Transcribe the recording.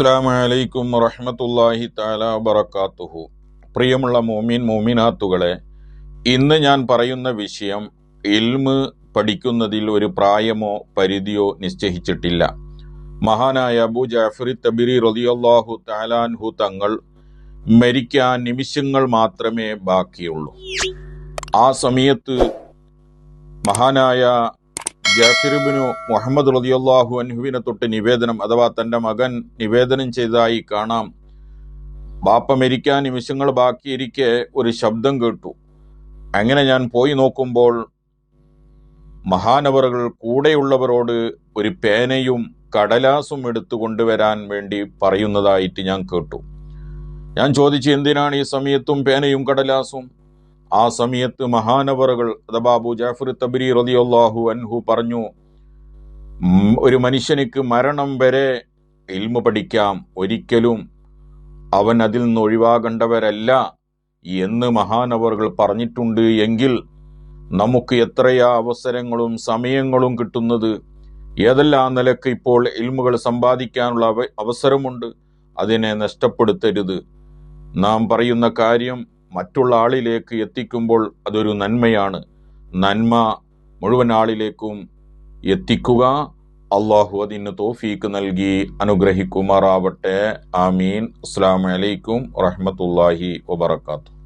അസ്സാമലൈക്കും വറഹമത്തല്ലാഹി താല വബർക്കാത്തുഹു പ്രിയമുള്ള മോമിൻ മോമിനാത്തുകളെ ഇന്ന് ഞാൻ പറയുന്ന വിഷയം ഇൽമ് പഠിക്കുന്നതിൽ ഒരു പ്രായമോ പരിധിയോ നിശ്ചയിച്ചിട്ടില്ല. മഹാനായ അബു ജാഫറി തബിരി റളിയല്ലാഹു താലാൻഹു തങ്ങൾ മരിക്കാൻ നിമിഷങ്ങൾ മാത്രമേ ബാക്കിയുള്ളൂ. ആ സമയത്ത് മഹാനായ ജാഫിറുബിനു മുഹമ്മദ് റതിയല്ലാഹു അൻഹുവിനെ തൊട്ട് നിവേദനം അഥവാ തന്റെ മകൻ നിവേദനം ചെയ്തതായി കാണാം. ബാപ്പ മരിക്കാൻ നിമിഷങ്ങൾ ബാക്കിയിരിക്കെ ഒരു ശബ്ദം കേട്ടു. അങ്ങനെ ഞാൻ പോയി നോക്കുമ്പോൾ മഹാനവറുകൾ കൂടെയുള്ളവരോട് ഒരു പേനയും കടലാസും എടുത്തു കൊണ്ടുവരാൻ വേണ്ടി പറയുന്നതായിട്ട് ഞാൻ കേട്ടു. ഞാൻ ചോദിച്ചു എന്തിനാണ് ഈ സമയത്തും പേനയും കടലാസും? ആ സമയത്ത് മഹാനവറുകൾ അഥവാ ജാഫർ തബരി റളിയല്ലാഹു അൻഹു പറഞ്ഞു ഒരു മനുഷ്യനിക്ക് മരണം വരെ ഇൽമ പഠിക്കാം. ഒരിക്കലും അവൻ അതിൽ നിന്ന് ഒഴിവാകേണ്ടവരല്ല എന്ന് മഹാനവറുകൾ പറഞ്ഞിട്ടുണ്ട്. എങ്കിൽ നമുക്ക് എത്രയാ അവസരങ്ങളും സമയങ്ങളും കിട്ടുന്നത്? ഏതെല്ലാം നിലയ്ക്ക് ഇപ്പോൾ ഇൽമുകൾ സമ്പാദിക്കാനുള്ള അവ- അവസരമുണ്ട്? അതിനെ നഷ്ടപ്പെടുത്തരുത്. നാം പറയുന്ന കാര്യം മറ്റുള്ള ആളിലേക്ക് എത്തിക്കുമ്പോൾ അതൊരു നന്മയാണ്. നന്മ മുഴുവൻ ആളിലേക്കും എത്തിക്കുക. അള്ളാഹു അതിന് തോഫീക്ക് നൽകി അനുഗ്രഹിക്കുമാറാവട്ടെ. ആമീൻ. അസ്സാം വലൈക്കും വറഹമത്തല്ലാഹി വബർക്കാത്തു